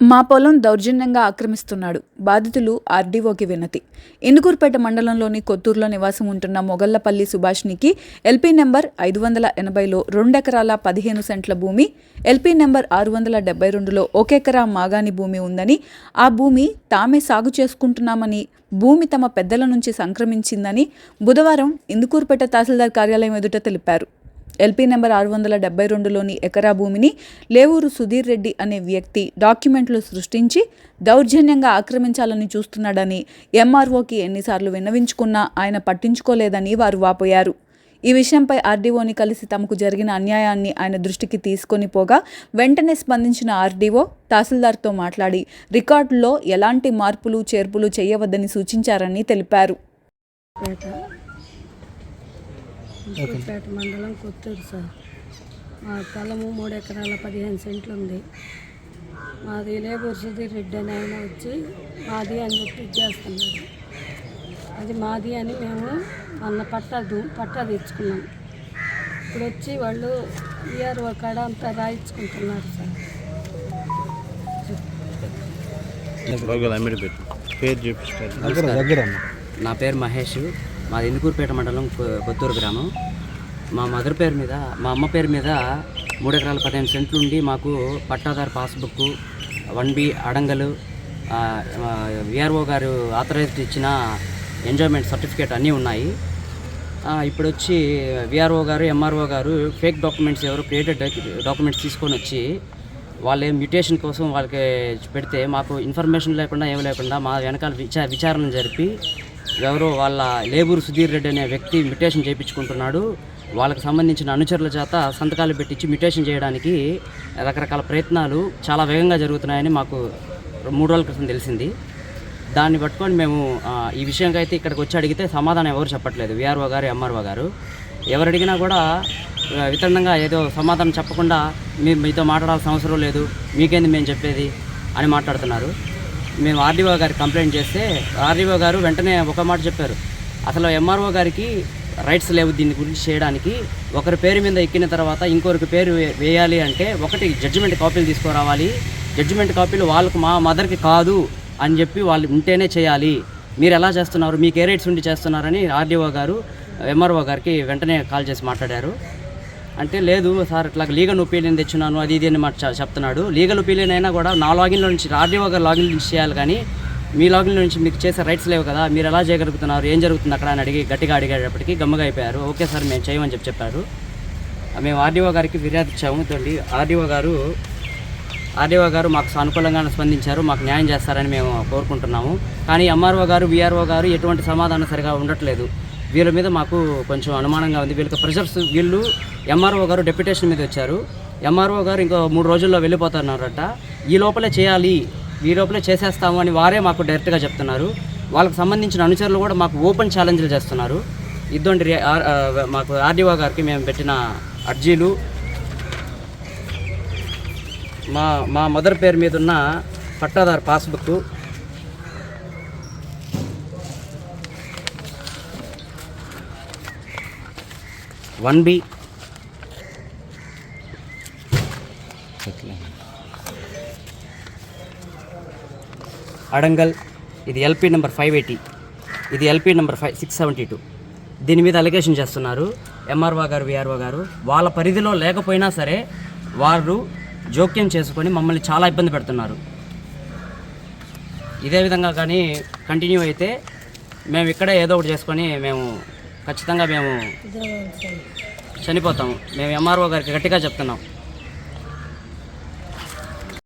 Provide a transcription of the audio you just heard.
మా పొలం దౌర్జన్యంగా ఆక్రమిస్తున్నాడు. బాధితులు ఆర్డీఓకి వినతి. ఇందుకూరుపేట మండలంలోని కొత్తూరులో నివాసం ఉంటున్న మొగళ్ళపల్లి సుభాష్నికి ఎల్పీ నెంబర్ ఐదు వందల ఎనభైలో రెండెకరాల పదిహేను సెంట్ల భూమి ఎల్పీ నెంబర్ ఆరు వందల డెబ్బై రెండులో ఒకెకరా మాగాని భూమి ఉందని ఆ భూమి తామే సాగు చేసుకుంటున్నామని భూమి తమ పెద్దల నుంచి సంక్రమించిందని బుధవారం ఇందుకూరుపేట తహసీల్దార్ కార్యాలయం ఎదుట తెలిపారు. ఎల్పీ నెంబర్ ఆరు వందల డెబ్బై రెండులోని ఎకరా భూమిని లేవూరు సుధీర్ రెడ్డి అనే వ్యక్తి డాక్యుమెంట్లు సృష్టించి దౌర్జన్యంగా ఆక్రమించాలని చూస్తున్నాడని ఎంఆర్ఓకి ఎన్నిసార్లు విన్నవించుకున్నా ఆయన పట్టించుకోలేదని వారు వాపోయారు. ఈ విషయంపై ఆర్డీఓని కలిసి తమకు జరిగిన అన్యాయాన్ని ఆయన దృష్టికి తీసుకొని పోగా వెంటనే స్పందించిన ఆర్డీఓ తహసీల్దార్తో మాట్లాడి రికార్డులో ఎలాంటి మార్పులు చేర్పులు చేయవద్దని సూచించారని తెలిపారు. పేట ఇంకూరుపేట మండలం కొత్తూరు సార్. మా పొలము మూడు ఎకరాల పదిహేను సెంట్లు ఉంది. మాది లేబర్ సుధీర్ రెడ్డి అని ఆయన వచ్చి మాది అని చెప్పి చేస్తున్నాడు అది మాది అని మేము మొన్న పట్టదు పట్టా తెచ్చుకున్నాం ఇప్పుడు వచ్చి వాళ్ళు ఇయర్ కాడ అంతా రాయించుకుంటున్నారు సార్. పెట్టు. దగ్గర నా పేరు మహేష్. మాది ఇందుకూరుపేట మండలం కొత్తూరు గ్రామం. మా మదర్ పేరు మీద మా అమ్మ పేరు మీద మూడు ఎకరాల పదిహేను సెంట్లు ఉండి మాకు పట్టాదారు పాస్బుక్ వన్ బి అడంగలు విఆర్ఓ గారు ఆథరైజ్డ్ ఇచ్చిన ఎంజాయ్మెంట్ సర్టిఫికేట్ అన్నీ ఉన్నాయి. ఇప్పుడు వచ్చి విఆర్ఓ గారు ఎంఆర్ఓ గారు ఫేక్ డాక్యుమెంట్స్ ఎవరు క్రియేటెడ్ డాక్యుమెంట్స్ తీసుకొని వచ్చి వాళ్ళే మ్యూటేషన్ కోసం వాళ్ళకి పెడితే మాకు ఇన్ఫర్మేషన్ లేకుండా ఏం లేకుండా మా వెనకాల విచా విచారణ జరిపి ఎవరో వాళ్ళ లేబూరు సుధీర్ రెడ్డి అనే వ్యక్తి మ్యుటేషన్ చేయించుకుంటున్నాడు. వాళ్ళకి సంబంధించిన అనుచరుల చేత సంతకాలు పెట్టించి మ్యుటేషన్ చేయడానికి రకరకాల ప్రయత్నాలు చాలా వేగంగా జరుగుతున్నాయని మాకు మూడు రోజుల క్రితం తెలిసింది. దాన్ని పట్టుకొని మేము ఈ విషయంగా అయితే ఇక్కడికి వచ్చి అడిగితే సమాధానం ఎవరు చెప్పట్లేదు. విఆర్ఓ గారు ఎంఆర్ఓ గారు. ఎవరు అడిగినా కూడా ఆ, వితరణంగా ఏదో సమాధానం చెప్పకుండా మీ మీతో మాట్లాడాల్సిన అవసరం లేదు. మీకేంది మేము చెప్పేది? అని మాట్లాడుతున్నారు. మేము ఆర్డీఓ గారికి కంప్లైంట్ చేస్తే ఆర్డీఓ గారు వెంటనే ఒక మాట చెప్పారు. అసలు ఎంఆర్ఓ గారికి రైట్స్ లేవు దీని గురించి చేయడానికి. ఒకరి పేరు మీద ఎక్కిన తర్వాత ఇంకొకరికి పేరు వే- వేయాలి అంటే ఒకటి జడ్జిమెంట్ కాపీలు తీసుకురావాలి. జడ్జిమెంట్ కాపీలు వాళ్ళకు మా మదర్కి కాదు అని చెప్పి వాళ్ళు ఉంటేనే చేయాలి. మీరు ఎలా చేస్తున్నారు? మీకు ఏ రైట్స్ ఉండి చేస్తున్నారని ఆర్డీఓ గారు ఎంఆర్ఓ గారికి వెంటనే కాల్ చేసి మాట్లాడారు. అంటే లేదు సార్ ఇట్లా లీగల్ ఒపీనియన్ తెచ్చున్నాను అది ఇది అని మాట చెప్తున్నాడు. లీగల్ ఒపీనియన్ అయినా కూడా నా లాగిన్లో నుంచి ఆర్డీఓ గారు లాగిన్ నుంచి చేయాలి కానీ మీ లాగిన్లో నుంచి మీకు చేసే రైట్స్ లేవు కదా మీరు ఎలా చేయగలుగుతున్నారు ఏం జరుగుతుంది అక్కడ అని అడిగి గట్టిగా అడిగేటప్పటికి గమ్మగా అయిపోయారు. ఓకే సార్ మేము చేయమని చెప్పి చెప్పారు. మేము ఆర్డీఓ గారికి ఫిర్యాదు ఇచ్చాము. తోటి ఆర్డీఓ గారు ఆర్డీఓ గారు మాకు సానుకూలంగా స్పందించారు మాకు న్యాయం చేస్తారని మేము కోరుకుంటున్నాము. కానీ ఎంఆర్ఓ గారు విఆర్ఓ గారు ఎటువంటి సమాధానం సరిగా ఉండట్లేదు. వీళ్ళ మీద మాకు కొంచెం అనుమానంగా ఉంది. వీళ్ళకి ప్రెషర్స్ వీళ్ళు ఎంఆర్ఓ గారు డెప్యుటేషన్ మీద వచ్చారు. ఎంఆర్ఓ గారు ఇంకో మూడు రోజుల్లో వెళ్ళిపోతున్నారట. ఈ లోపలే చేయాలి ఈ లోపలే చేసేస్తాము అని వారే మాకు డైరెక్ట్గా చెప్తున్నారు. వాళ్ళకి సంబంధించిన అనుచరులు కూడా మాకు ఓపెన్ ఛాలెంజ్లు చేస్తున్నారు. ఇద్దండి రి- ఆర్- మాకు ఆర్డీఓ గారికి మేము పెట్టిన అర్జీలు. మా మా మదర్ పేరు మీద ఉన్న పట్టాదారు పాస్బుక్ వన్ బి. అడంగల్ ఇది ఎల్పి నెంబర్ ఫైవ్ ఎయిటీ. ఇది LP number five six seventy two. దీని మీద అలిగేషన్ చేస్తున్నారు ఎంఆర్ఓ గారు విఆర్ఓ గారు. వాళ్ళ పరిధిలో లేకపోయినా సరే వారు జోక్యం చేసుకొని మమ్మల్ని చాలా ఇబ్బంది పెడుతున్నారు. ఇదే విధంగా కానీ కంటిన్యూ అయితే మేము ఇక్కడే ఏదో ఒకటి చేసుకొని మేము ఖచ్చితంగా మేము చనిపోతాము. మేము ఎంఆర్ఓ గారికి గట్టిగా చెప్తున్నాం.